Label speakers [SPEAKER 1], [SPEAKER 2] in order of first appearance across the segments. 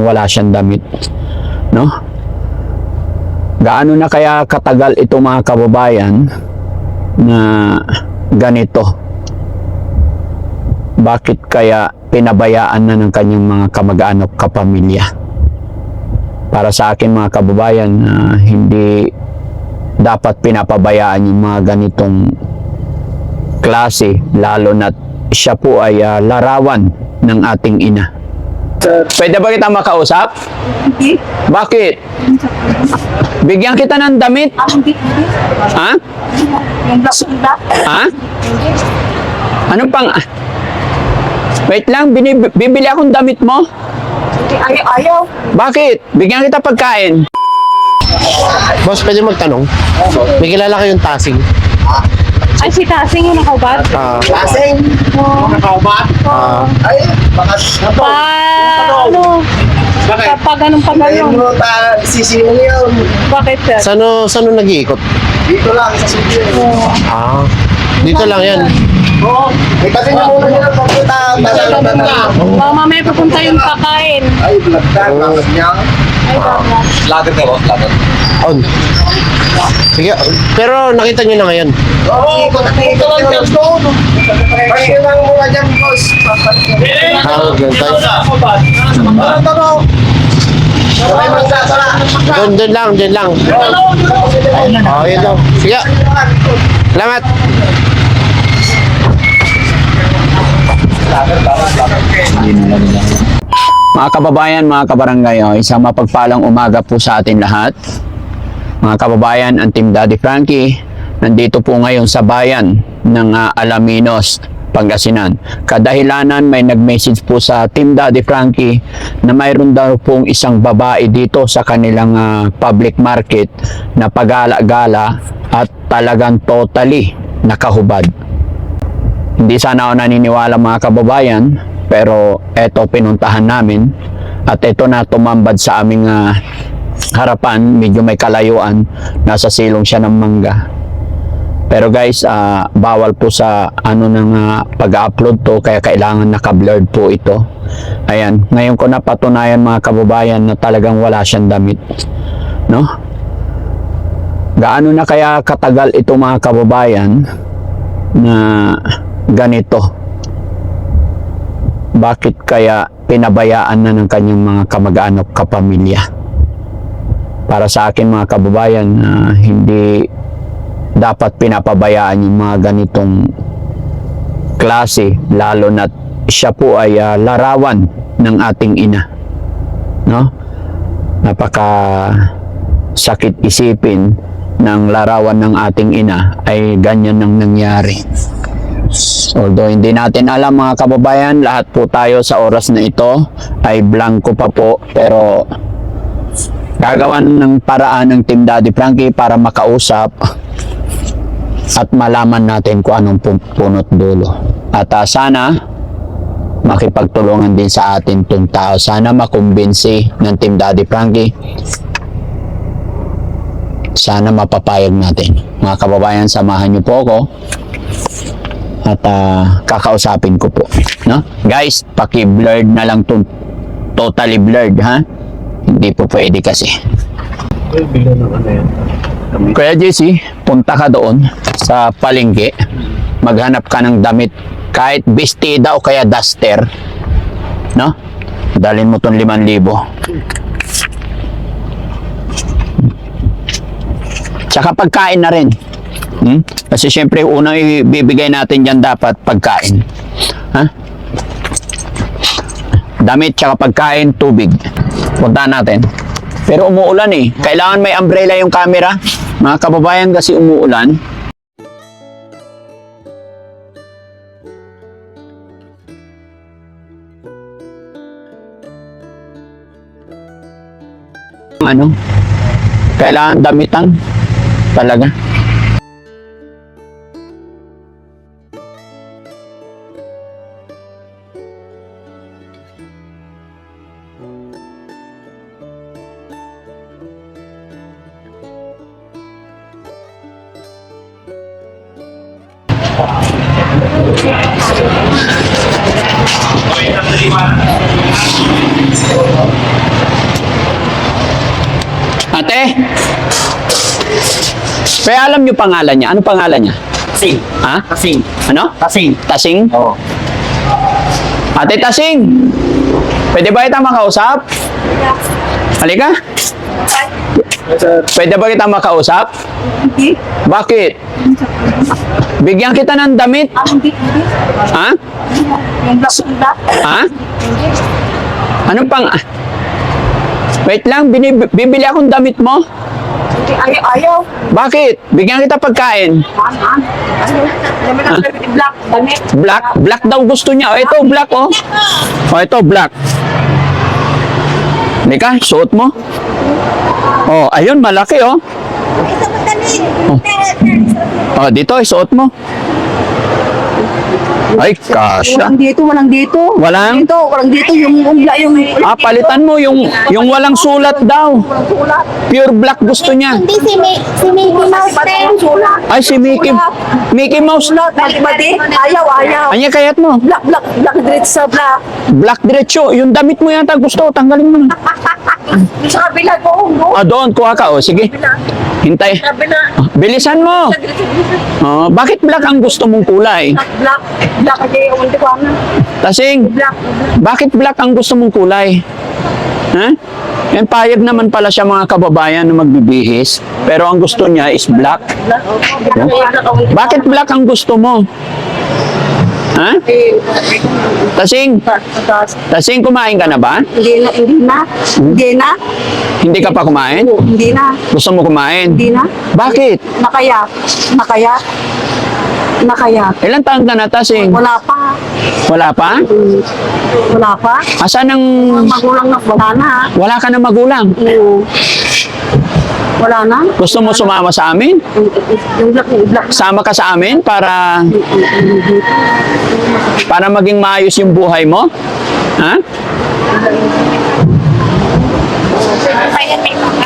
[SPEAKER 1] talagang wala siyang damit. No? Gaano na kaya katagal ito mga kababayan na ganito? Bakit kaya pinabayaan na ng kanyang mga kamag-anak kapamilya? Para sa akin mga kababayan, na hindi dapat pinapabayaan yung mga ganitong klase, lalo na siya po ay ah, larawan ng ating ina. Pwede ba kita makausap?
[SPEAKER 2] Hindi.
[SPEAKER 1] Bakit? Bigyan kita ng damit?
[SPEAKER 2] Ah.
[SPEAKER 1] Ha? Ha? Ano pang... Wait lang, binib- bibili akong damit mo?
[SPEAKER 2] Hindi. Ayaw. Ayaw.
[SPEAKER 1] Bakit? Bigyan kita pagkain.
[SPEAKER 3] Boss, pwede magtanong? May kilala kayong tasing?
[SPEAKER 2] Ay, si Tasing yung nakaubat.
[SPEAKER 3] Ah,
[SPEAKER 4] Lasing! Nakaubat?
[SPEAKER 3] ah,
[SPEAKER 4] Ay, baka
[SPEAKER 2] Pa, ano? Kapag anong pag
[SPEAKER 4] Ngayon mo ta sisiyo yun.
[SPEAKER 2] Bakit, sir?
[SPEAKER 3] saan saan nag-iikot?
[SPEAKER 4] Dito lang sa studio.
[SPEAKER 3] Ah, dito lang yan.
[SPEAKER 4] Oo. Itasin niyo muna nila na.
[SPEAKER 2] Baka mamaya pupunta yung kakain.
[SPEAKER 4] Ay, blagdag. Bakit niya? Lagat ka, boss. Lagat.
[SPEAKER 3] On. Sige, pero nakita nyo na ngayon.
[SPEAKER 4] Oo, pagkakita lang yan. Pagkakita lang muna dyan, boss.
[SPEAKER 3] Ah, ganun tayo.
[SPEAKER 4] Ano magsasara.
[SPEAKER 3] Doon, doon lang, doon lang. Oh, yun lang. Sige, salamat.
[SPEAKER 1] Mga kababayan, mga kabarangay, oh, isang mapagpalang umaga po sa atin lahat. Mga kababayan, ang Team Daddy Frankie, nandito po ngayon sa bayan ng ah, Alaminos, Pangasinan. Kadahilanan may nag-message po sa Team Daddy Frankie na mayroon daw pong isang babae dito sa kanilang ah, public market na pagala-gala at talagang totally nakahubad. Hindi sana ako naniniwala mga kababayan, pero eto pinuntahan namin at eto na tumambad sa aming ah, harapan, medyo may kalayuan, nasa silong siya ng mangga. Pero guys, ah, bawal po sa ano ng ah, pag-upload to kaya kailangan naka-blurred po ito. Ayan, ngayon ko napatunayan mga kababayan na talagang wala siyang damit. No? Gaano na kaya katagal ito mga kababayan na ganito? Bakit kaya pinabayaan na ng kanyang mga kamag-anak kapamilya? Para sa akin mga kababayan, na hindi dapat pinapabayaan yung mga ganitong klase, lalo na siya po ay ah, larawan ng ating ina. No? Napaka sakit isipin ng larawan ng ating ina ay ganyan nang nangyari. Although hindi natin alam mga kababayan, lahat po tayo sa oras na ito ay blanco pa po pero gagawan ng paraan ng Team Daddy Frankie para makausap at malaman natin kung anong pu- punot dulo. At ah, sana makipagtulungan din sa atin itong tao. Sana makumbinsi ng Team Daddy Frankie sana mapapayag natin. Mga kababayan, samahan niyo po ako at ah, kakausapin ko po. No? Guys, paki-blurred na lang to totally blurred ha. Hindi po pwede kasi. Kaya JC, punta ka doon sa palengke, maghanap ka ng damit kahit bestida o kaya duster. No? Dalhin mo tong 5,000. Tsaka pagkain na rin. Hmm? Kasi syempre, unang ibibigay natin dyan dapat pagkain. Ha? Damit, tsaka pagkain, tubig. Punta natin. Pero umuulan eh. Kailangan may umbrella yung camera. Mga kababayan kasi umuulan. Ano? Kailangan damitan. Talaga. Ate? Pero alam niyo pangalan niya. Ano pangalan niya?
[SPEAKER 3] Tasing.
[SPEAKER 1] Ha?
[SPEAKER 3] Tasing.
[SPEAKER 1] Ano?
[SPEAKER 3] Tasing.
[SPEAKER 1] Tasing?
[SPEAKER 3] Oo.
[SPEAKER 1] Ate Tasing, pwede ba kita makausap? Halika. Pwede ba kita makausap? Bakit? Bigyan kita ng damit. Ha? Ha? Anong pang... Wait lang, binib- bibili akong damit mo.
[SPEAKER 2] Ayaw, ayaw.
[SPEAKER 1] Bakit? Bigyan kita pagkain.
[SPEAKER 2] Black, damit.
[SPEAKER 1] Black? Black daw gusto niya. O, ito, black, oh. O, ito, black. Halika, suot mo. Oh, ayun, malaki, oh. Oh, dito, isuot mo. Ay, kasya.
[SPEAKER 2] Walang dito, walang dito.
[SPEAKER 1] Walang?
[SPEAKER 2] Dito, walang dito. Yung umbla, yung...
[SPEAKER 1] Ah, palitan mo yung yung walang sulat daw.
[SPEAKER 2] Sulat.
[SPEAKER 1] Pure black gusto niya.
[SPEAKER 5] Hindi si, Mi- si Mickey Mouse din.
[SPEAKER 1] Ay, si Mickey, Mickey Mouse.
[SPEAKER 2] Sulat. Bati, ayaw, ayaw.
[SPEAKER 1] Anya kayat mo?
[SPEAKER 2] Black, black, black, direct sa black.
[SPEAKER 1] Black diretso. Yung damit mo yata gusto. Tanggalin mo na.
[SPEAKER 2] Sa kabila ko, no?
[SPEAKER 1] Ah, doon. Kuha ka. O, sige. Hintay.
[SPEAKER 2] Kabila.
[SPEAKER 1] Ah, Bilisan mo. Oh, bakit black ang gusto mong kulay?
[SPEAKER 2] Black, black, kaya hindi ko ano.
[SPEAKER 1] Tasing,
[SPEAKER 2] Black,
[SPEAKER 1] bakit black ang gusto mong kulay? Ha? Yan, payag naman pala siya mga kababayan na magbibihis. Pero ang gusto niya is black.
[SPEAKER 2] black.
[SPEAKER 1] Bakit black ang gusto mo? Ha? Tasing, Tasing, kumain ka na ba?
[SPEAKER 2] Hindi na, hindi na. Hindi na.
[SPEAKER 1] Hindi ka pa kumain?
[SPEAKER 2] Hindi na.
[SPEAKER 1] Gusto mo kumain?
[SPEAKER 2] Hindi na.
[SPEAKER 1] Bakit?
[SPEAKER 2] Nakaya. Nakaya. Nakaya.
[SPEAKER 1] Ilan taon ka na, Tasing?
[SPEAKER 2] Wala pa.
[SPEAKER 1] Wala pa?
[SPEAKER 2] Wala pa.
[SPEAKER 1] Asan ang...
[SPEAKER 2] Ang magulang na, wala na.
[SPEAKER 1] Wala ka na magulang?
[SPEAKER 2] Oo. Wala na.
[SPEAKER 1] Gusto mo sumama sa amin?
[SPEAKER 2] Black.
[SPEAKER 1] Sama ka sa amin para... Para maging maayos yung buhay mo? Ha?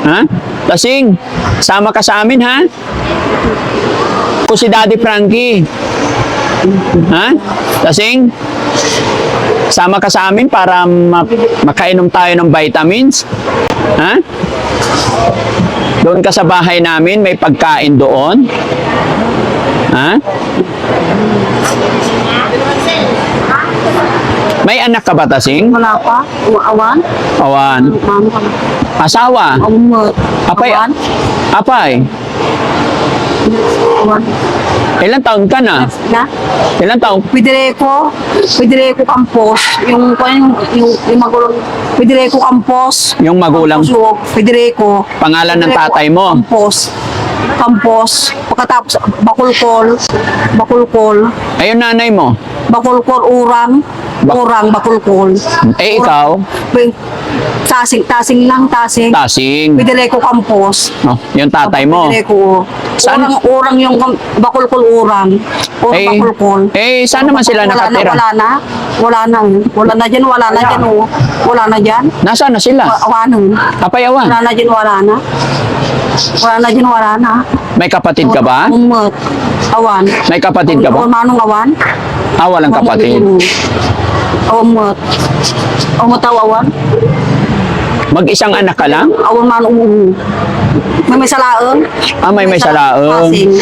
[SPEAKER 1] Ha? Tasing, sama ka sa amin, ha? Ako si Daddy Frankie. Ha? Tasing, sama ka sa amin para ma- makainom tayo ng vitamins. Ha? Doon ka sa bahay namin, may pagkain doon. Ha? May anak ka ba, Tasing?
[SPEAKER 2] Wala pa. Uawan.
[SPEAKER 1] Awan.
[SPEAKER 2] Mama.
[SPEAKER 1] Asawa?
[SPEAKER 2] Umot.
[SPEAKER 1] Apay?
[SPEAKER 2] Awan.
[SPEAKER 1] Apay? Ilan taon ka na?
[SPEAKER 2] Na?
[SPEAKER 1] Ilan taon?
[SPEAKER 2] Federico. Federico Campos. Yung, yung, yung, yung magulang. Federico Campos.
[SPEAKER 1] Yung magulang,
[SPEAKER 2] So, Federico.
[SPEAKER 1] pangalan ng tatay mo.
[SPEAKER 2] Campos. Campos. Pagkatapos, Bakulkol. Bakulkol.
[SPEAKER 1] Ayun nanay mo.
[SPEAKER 2] Bakulkol, Urang. Urang, Bakulkol.
[SPEAKER 1] Eh, ikaw?
[SPEAKER 2] Urang. Tasing, tasing lang, tasing.
[SPEAKER 1] Tasing.
[SPEAKER 2] Federico Campos.
[SPEAKER 1] Oh, yung tatay mo.
[SPEAKER 2] Federico.
[SPEAKER 1] Saan-
[SPEAKER 2] Urang, urang yung kam- Bakulkol, Urang. Urang,
[SPEAKER 1] Eh,
[SPEAKER 2] Bakulkol.
[SPEAKER 1] eh, saan naman sila
[SPEAKER 2] wala
[SPEAKER 1] nakatira?
[SPEAKER 2] Na, wala na. Wala na. Wala na dyan, wala na dyan. Oh. Wala na dyan.
[SPEAKER 1] Nasaan na sila?
[SPEAKER 2] Awanan.
[SPEAKER 1] Apay awan.
[SPEAKER 2] Wala na dyan, wala na. Wala na dyan, wala na.
[SPEAKER 1] May kapatid ka ba?
[SPEAKER 2] Umot. Awan.
[SPEAKER 1] May kapatid ka ba?
[SPEAKER 2] Manong awan.
[SPEAKER 1] Ah, walang kapatid.
[SPEAKER 2] Umot. Umot awan.
[SPEAKER 1] Mag-isang anak ka lang?
[SPEAKER 2] Awan manong umu. May may salaang.
[SPEAKER 1] Ah, may may salaang.
[SPEAKER 2] Tasing.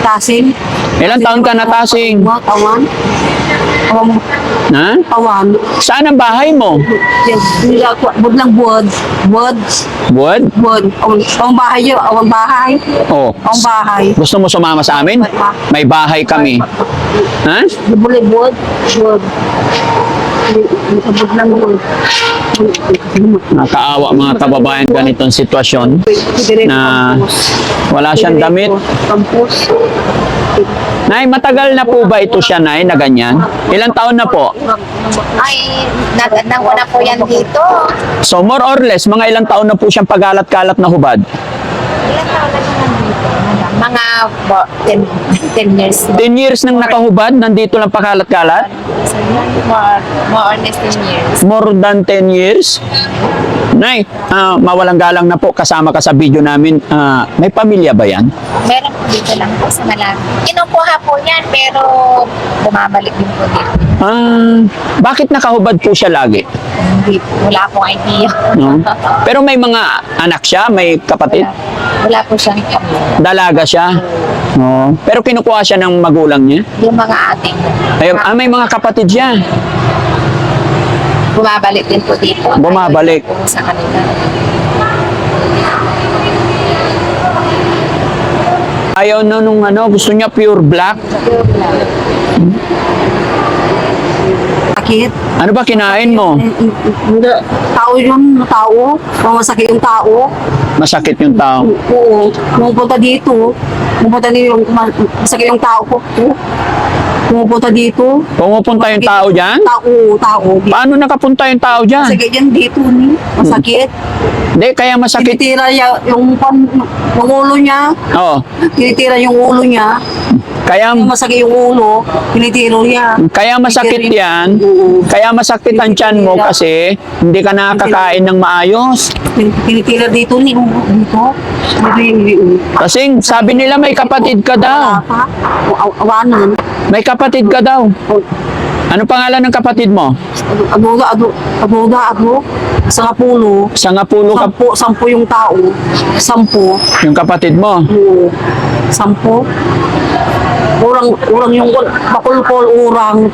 [SPEAKER 2] Tasing.
[SPEAKER 1] Ilan taon ka na, Tasing?
[SPEAKER 2] Umot, awan. Awan.
[SPEAKER 1] Ha?
[SPEAKER 2] Awan.
[SPEAKER 1] Saan ang bahay mo?
[SPEAKER 2] Yan. Bud lang. Bud.
[SPEAKER 1] Wood?
[SPEAKER 2] Bud. Awan awan bahay yun. Awan bahay.
[SPEAKER 1] Oh.
[SPEAKER 2] Awan bahay.
[SPEAKER 1] Gusto mo sumama sa amin? May bahay kami. Ha?
[SPEAKER 2] Buli bud. Bud. Bud lang bud.
[SPEAKER 1] Nakaawa mga kababayan ganitong sitwasyon na wala siyang damit. Nay, matagal na po ba ito siya, Nay, na ganyan? Ilang taon na po?
[SPEAKER 5] Ay, nagandang ko na po yan dito.
[SPEAKER 1] So, more or less, mga ilang taon na po siyang pagalat-kalat na hubad?
[SPEAKER 5] Ilan taon na naman dito? Mga 10, 10 years.
[SPEAKER 1] 10 years nang nakahubad, nandito lang pakalat-kalat?
[SPEAKER 5] So, more, more or less 10 years.
[SPEAKER 1] More than 10 years? Nay, ah, mawalang galang na po, kasama ka sa video namin. Ah, may pamilya ba yan?
[SPEAKER 5] Meron po dito lang po sa Malaki. Kinukuha po yan, pero bumabalik din po dito.
[SPEAKER 1] Ah, bakit nakahubad po siya lagi?
[SPEAKER 5] Hindi, wala akong idea.
[SPEAKER 1] No? Pero may mga anak siya, may kapatid.
[SPEAKER 5] Wala po siyang kami.
[SPEAKER 1] Dalaga siya. No. Pero kinukuha siya ng magulang niya.
[SPEAKER 5] Yung mga ating
[SPEAKER 1] Ay, ah, may mga kapatid siya.
[SPEAKER 5] bumabalik din po dito.
[SPEAKER 1] Bumabalik.
[SPEAKER 5] Sa kanila.
[SPEAKER 1] Ayaw na nung ano, gusto niya pure black.
[SPEAKER 2] Sakit.
[SPEAKER 1] Ano ba kinain mo?
[SPEAKER 2] Hindi. Tao yun, tao. Masakit yung tao.
[SPEAKER 1] Masakit yung tao.
[SPEAKER 2] Oo. Pumupunta dito. Pumupunta dito yung masakit yung tao ko. Pumupunta dito.
[SPEAKER 1] Pumupunta yung tao dyan?
[SPEAKER 2] Tao, tao.
[SPEAKER 1] Paano nakapunta yung tao dyan?
[SPEAKER 2] Masakit yan dito ni. Masakit.
[SPEAKER 1] Hindi, kaya masakit.
[SPEAKER 2] Tinitira yung, pan, yung ulo niya.
[SPEAKER 1] Oo.
[SPEAKER 2] Tinitira yung ulo niya.
[SPEAKER 1] Kaya,
[SPEAKER 2] masakit yung ulo, tinitiro niya.
[SPEAKER 1] kaya masakit yan.
[SPEAKER 2] Oo.
[SPEAKER 1] Kaya masakit ang tiyan mo kasi hindi ka nakakain ng maayos.
[SPEAKER 2] Tin- Tinitira dito ni dito. Dito.
[SPEAKER 1] Kasi sabi nila may kapatid ka daw.
[SPEAKER 2] Awanan.
[SPEAKER 1] May kapatid ka daw. Ano pangalan ng kapatid mo?
[SPEAKER 2] Abuga, ado, abuga, ado. Sa kapulo.
[SPEAKER 1] Sangapulo ka
[SPEAKER 2] Sampo, sampo yung tao. Sampo.
[SPEAKER 1] yung kapatid mo.
[SPEAKER 2] Oo. Sampo. Urang, urang yung bakulpol, urang.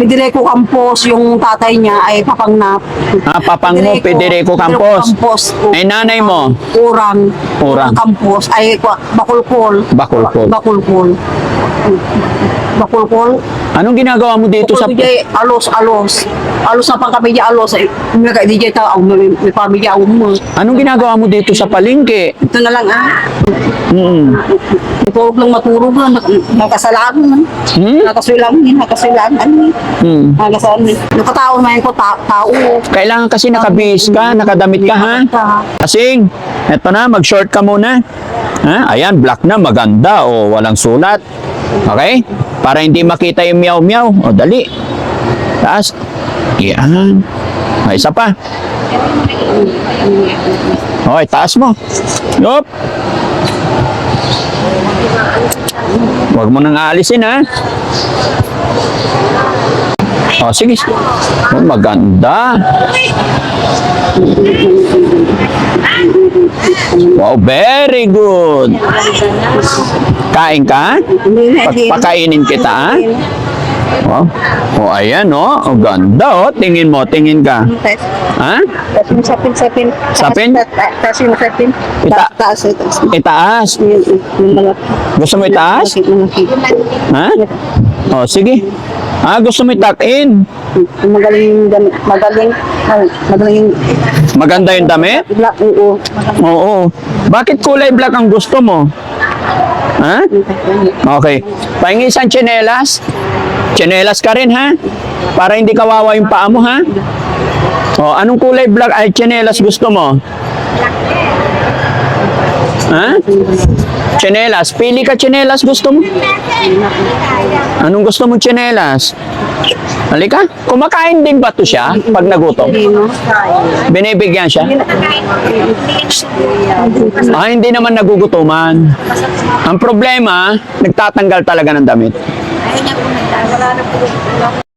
[SPEAKER 2] Pidireco Campos, yung tatay niya ay papangnap.
[SPEAKER 1] Ah, papang mo, Federico Campos.
[SPEAKER 2] Campos.
[SPEAKER 1] Ay, nanay mo?
[SPEAKER 2] Urang.
[SPEAKER 1] Urang.
[SPEAKER 2] Campos ay bakulpol.
[SPEAKER 1] Bakulpol.
[SPEAKER 2] Bakulpol. Bakulpol.
[SPEAKER 1] Anong ginagawa mo dito sa...
[SPEAKER 2] DJ, alos, alos. Alos na pang kami di alos. Ay, may ka DJ tao, may, may pamilya ako mo.
[SPEAKER 1] Anong ginagawa mo dito sa palengke?
[SPEAKER 2] Ito na lang ah.
[SPEAKER 1] Mm.
[SPEAKER 2] Turog lang maturog lang. Nak- Nakasalanan.
[SPEAKER 1] Hmm?
[SPEAKER 2] Nakasulang yun. Nakasulangan yun.
[SPEAKER 1] Hmm.
[SPEAKER 2] Nakasalanan yun. Nakataon man ko ta tao.
[SPEAKER 1] Kailangan kasi nakabihis ka, nakadamit ka ha? Kasing, eto na, mag-short ka muna. Ha? Ayan, black na, maganda. O, walang sulat. Okay? Para hindi makita yung meow-meow. O, dali. Taas. Yan. O, isa pa. Okay, taas mo. Yup. Huwag mo nang aalisin, ha? O, sige. O, maganda. Wow, very good. Kain ka? Pagpakainin kita, ha? Oh, oh ayan, oh. Ang ganda, oh. Tingin mo, tingin ka. Ha?
[SPEAKER 2] Tapos yung sapin, sapin.
[SPEAKER 1] Sapin?
[SPEAKER 2] Tapos yung sapin.
[SPEAKER 1] Ita-
[SPEAKER 2] Taas, taas.
[SPEAKER 1] Itaas.
[SPEAKER 2] Mga...
[SPEAKER 1] Gusto mo itaas? Ha? Oh, sige. Ah, gusto mo itak-in.
[SPEAKER 2] yung Magaling, magaling, magaling,
[SPEAKER 1] Maganda yung damit?
[SPEAKER 2] black, oo.
[SPEAKER 1] Oo. Bakit kulay black ang gusto mo? Ha? Okay. Pahingi isang tsinelas. Tsinelas ka rin, ha? Para hindi kawawa yung paa mo, ha? O, anong kulay black ay tsinelas gusto mo? Ha? Tsinelas. Pili ka tsinelas gusto mo? Anong gusto mo tsinelas? Halika. Kumakain din ba to siya pag nagutom? Binibigyan siya? Ah, hindi naman nagugutuman. Ang problema, nagtatanggal talaga ng damit.
[SPEAKER 5] Ayaw niya po nagdala. Wala na po.